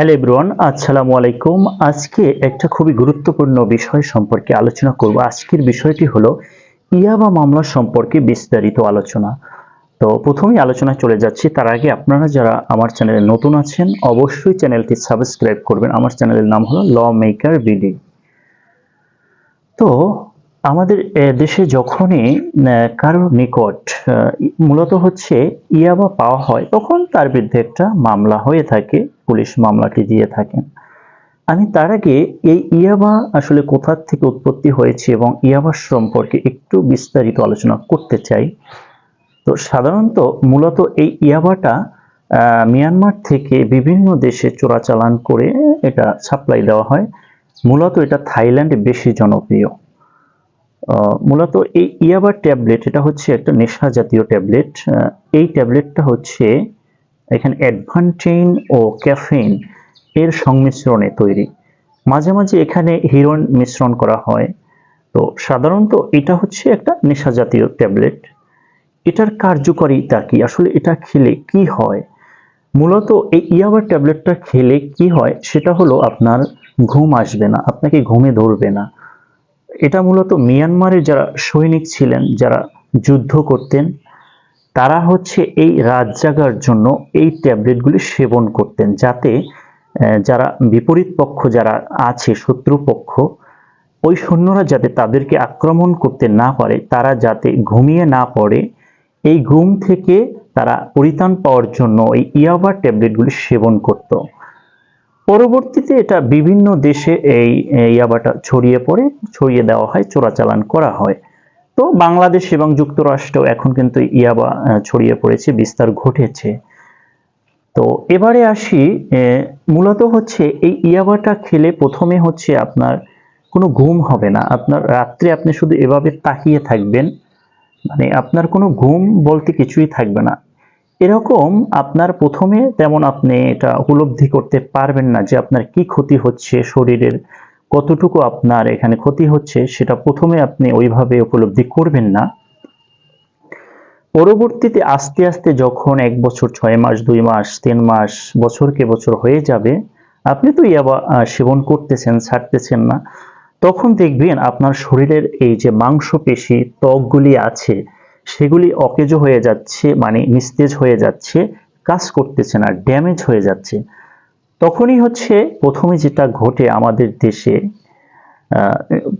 Hello everyone, আসসালামু আলাইকুম। আজকে একটা খুবই গুরুত্বপূর্ণ বিষয় সম্পর্কে আলোচনা করব। আজকের বিষয়টি হলো ইয়াবা মামলা সম্পর্কে বিস্তারিত আলোচনা। তো প্রথমেই আলোচনা চলে যাচ্ছি। তার আগে আপনারা যারা আমার চ্যানেলে নতুন আছেন, অবশ্যই চ্যানেলটি সাবস্ক্রাইব করবেন। আমার চ্যানেলের নাম হলো ল মেকার বিডি তো আমাদের দেশে যখনই কারোর নিকট মূলত হচ্ছে ইয়াবা পাওয়া হয়, তখন তার বিরুদ্ধে একটা মামলা হয়ে থাকে, পুলিশ মামলাটি দিয়ে থাকেন। আমি তার আগে এই ইয়াবা আসলে কোথার থেকে উৎপত্তি হয়েছে এবং ইয়াবা সম্পর্কে একটু বিস্তারিত আলোচনা করতে চাই। তো সাধারণত মূলত এই ইয়াবাটা মিয়ানমার থেকে বিভিন্ন দেশে চোরাচালান করে এটা সাপ্লাই দেওয়া হয়। মূলত এটা থাইল্যান্ডে বেশি জনপ্রিয়। মূলত এই ইয়াবা ট্যাবলেট, এটা হচ্ছে একটা নেশা জাতীয় ট্যাবলেট। এই ট্যাবলেটটা হচ্ছে এখানে অ্যাডভান্টেইন ও ক্যাফেইন এর সংমিশ্রণে তৈরি। মাঝে মাঝে এখানে হিরোইন মিশ্রণ করা হয়। তো সাধারণত এটা হচ্ছে একটা নেশা জাতীয় ট্যাবলেট। এটার কার্যকারিতা কি? আসলে এটা খেলে কি হয়? মূলত এই ইয়াবার ট্যাবলেটটা খেলে কি হয়? সেটা হলো আপনার ঘুম আসবে না, আপনাকে ঘুমে ধরবে না। এটা মূলত মিয়ানমারের যারা সৈনিক ছিলেন, যারা যুদ্ধ করতেন, তারা হচ্ছে এই রাত জাগার জন্য এই ট্যাবলেটগুলি সেবন করতেন যাতে যারা বিপরীত পক্ষ যারা আছে, শত্রু পক্ষ, ওই সৈন্যরা যাতে তাদেরকে আক্রমণ করতে না পারে, তারা যাতে ঘুমিয়ে না পড়ে, এই ঘুম থেকে তারা পরিত্রাণ পাওয়ার জন্য এই ইয়াবা ট্যাবলেটগুলি সেবন করত। পরবর্তীতে এটা বিভিন্ন দেশে এই ইয়াবাটা ছড়িয়ে পড়ে, ছড়িয়ে দেওয়া হয়, চোরাচালান করা হয়। তো বাংলাদেশ এবং যুক্তরাষ্ট্র এখন কিন্তু ইয়াবা ছড়িয়ে পড়েছে, বিস্তার ঘটেছে। তো এবারে আসি মূলত হচ্ছে এই ইয়াবাটা খেলে প্রথমে হচ্ছে আপনার কোনো ঘুম হবে না। আপনার রাত্রে আপনি শুধু এভাবে তাকিয়ে থাকবেন মানে আপনার কোনো ঘুম বলতে কিছুই থাকবে না। এরকম আপনার প্রথমে তেমন আপনি এটা উপলব্ধি করতে পারবেন না যে আপনার কি ক্ষতি হচ্ছে শরীরের, কতটুকু আপনার এখানে ক্ষতি হচ্ছে, সেটা প্রথমে আপনি ওইভাবে উপলব্ধি করবেন না। পরবর্তীতে আস্তে আস্তে যখন এক বছর, ছয় মাস, দুই মাস, তিন মাস, বছরকে বছর হয়ে যাবে, আপনি তো ইয়াবা সেবন করতেছেন, ছাড়তেছেন না, তখন দেখবেন আপনার শরীরের এই যে মাংসপেশি ত্বকগুলি আছে সেগুলি অকেজো হয়ে যাচ্ছে মানে নিস্তেজ হয়ে যাচ্ছে, কাজ করতেছে না, ড্যামেজ হয়ে যাচ্ছে। তখনই হচ্ছে প্রথমে যেটা ঘটে আমাদের দেশে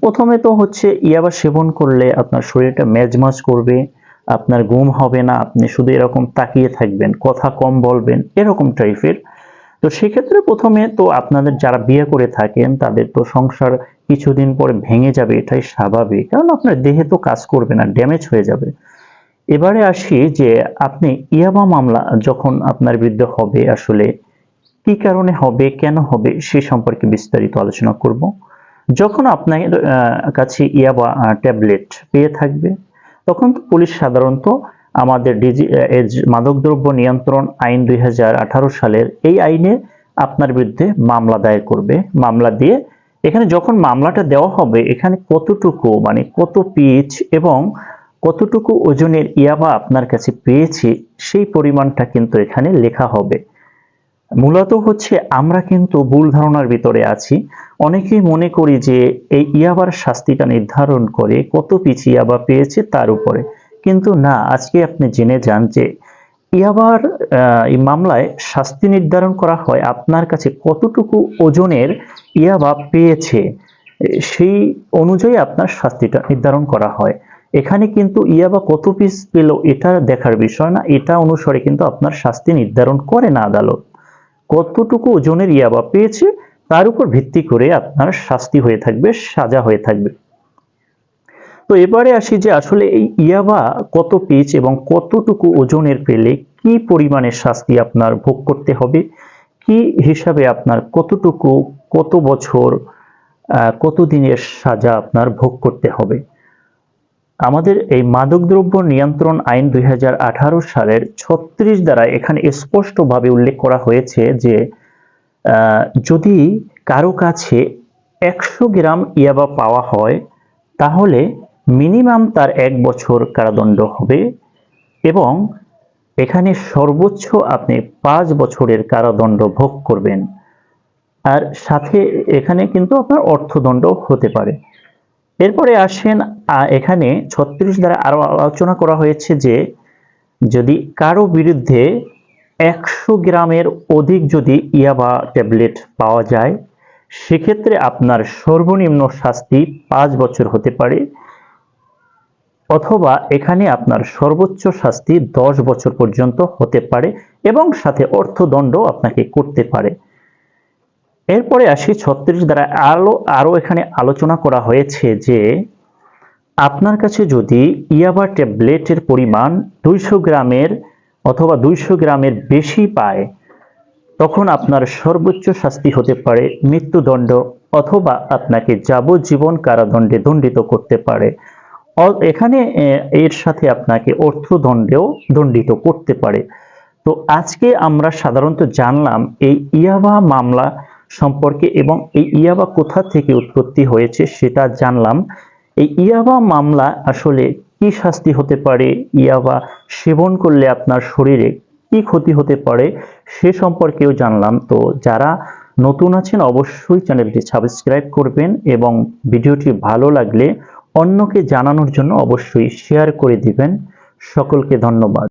প্রথমে তো হচ্ছে ইয়াবা সেবন করলে আপনার শরীরটা ম্যাজমাজ করবে, আপনার ঘুম হবে না, আপনি শুধু এরকম তাকিয়ে থাকবেন, কথা কম বলবেন, এরকম টাইপের। তো সেক্ষেত্রে প্রথমে তো আপনাদের যারা বিয়ে করে থাকেন, তাদের তো সংসার কিছুদিন পরে ভেঙে যাবে, এটাই স্বাভাবিক। কারণ আপনার দেহে তো কাজ করবে না, ড্যামেজ হয়ে যাবে। এবারে আসি যে আপনি ইয়াবা মামলা যখন আপনার বিরুদ্ধে হবে আসলে কি কারণে হবে, কেন হবে, সে সম্পর্কে বিস্তারিত আলোচনা করব। যখন আপনার কাছে ইয়াবা ট্যাবলেট পেয়ে থাকবে, তখন পুলিশ সাধারণত আমাদের ডিজি মাদকদ্রব্য নিয়ন্ত্রণ আইন দুই হাজার আঠারো সালের এই আইনে আপনার বিরুদ্ধে মামলা দায়ের করবে। মামলা দিয়ে এখানে যখন মামলাটা দেওয়া হবে, এখানে কতটুকু মানে কত পিচ এবং কতটুকু ওজনের ইয়াবা আপনার কাছে পেয়েছে, সেই পরিমাণটা কিন্তু এখানে লেখা হবে। মূলত হচ্ছে আমরা কিন্তু ভুল ধারণার ভিতরে আছি। অনেকেই মনে করি যে এই ইয়াবার শাস্তিটা নির্ধারণ করে কত পিছ ইয়াবা পেয়েছে তার উপরে। কিন্তু না, আজকে আপনি জেনে যান যে ইয়াবার এই মামলায় শাস্তি নির্ধারণ করা হয় আপনার কাছে কতটুকু ওজনের ইয়াবা পেয়েছে, সেই অনুযায়ী আপনার শাস্তিটা নির্ধারণ করা হয়। এখানে কিন্তু ইয়াবা কত পিস পেল এটা দেখার বিষয় না। এটা অনুসারে কিন্তু আপনার শাস্তি নির্ধারণ করে না আদালত। কতটুকু ওজনের ইয়াবা পেয়েছে তার উপর ভিত্তি করে আপনার শাস্তি হয়ে থাকবে সাজা হয়ে থাকবে। তো এবারে আসি যে আসলে এই ইয়াবা কত পিচ এবং কতটুকু ওজনের পেলে কি পরিমাণের শাস্তি আপনার ভোগ করতে হবে কি হিসাবে আপনার কতটুকু কত বছর আহ, কত দিনের সাজা আপনার ভোগ করতে হবে। আমাদের এই মাদকদ্রব্য নিয়ন্ত্রণ আইন দুই হাজার আঠারো সালের ছত্রিশ দ্বারা এখানে স্পষ্টভাবে উল্লেখ করা হয়েছে যে যদি কারও কাছে একশো গ্রাম ইয়াবা পাওয়া হয়, তাহলে মিনিমাম তার এক বছর কারাদণ্ড হবে এবং এখানে সর্বোচ্চ আপনি পাঁচ বছরের কারাদণ্ড ভোগ করবেন। আর সাথে এখানে কিন্তু আপনার অর্থদণ্ড হতে পারে। এরপরে আসেন এখানে ছত্রিশ দ্বারা আরও আলোচনা করা হয়েছে যে যদি কারও বিরুদ্ধে একশো গ্রামের অধিক যদি ইয়াবা ট্যাবলেট পাওয়া যায়, সেক্ষেত্রে আপনার সর্বনিম্ন শাস্তি পাঁচ বছর হতে পারে অথবা এখানে আপনার সর্বোচ্চ শাস্তি দশ বছর পর্যন্ত হতে পারে এবং সাথে অর্থদণ্ড আপনাকে করতে পারে। এরপরে আসি ছত্রিশ দ্বারা আলো আরও এখানে আলোচনা করা হয়েছে যে আপনার কাছে যদি ইয়াবা ট্যাবলেটের পরিমাণ দুইশো গ্রামের অথবা দুইশো গ্রামের বেশি পায়, তখন আপনার সর্বোচ্চ শাস্তি হতে পারে মৃত্যুদণ্ড অথবা আপনাকে যাবজ্জীবন কারাদণ্ডে দণ্ডিত করতে পারে। এখানে এর সাথে আপনাকে অর্থদণ্ডেও দণ্ডিত করতে পারে। তো আজকে আমরা সাধারণত জানলাম এই ইয়াবা মামলা সম্পর্কে এবং এই ইয়াবা কোথা থেকে উৎপত্তি হয়েছে সেটা জানলাম। এই ইয়াবা মামলা আসলে কি শাস্তি হতে পারে? ইয়াবা সেবন করলে আপনার শরীরে কি ক্ষতি হতে পারে? সে সম্পর্কেও জানলাম। তো যারা নতুন আছেন, অবশ্যই চ্যানেলটি সাবস্ক্রাইব করবেন এবং ভিডিওটি ভালো লাগলে অন্যকে জানানোর জন্য অবশ্যই শেয়ার করে দিবেন। সকলকে ধন্যবাদ।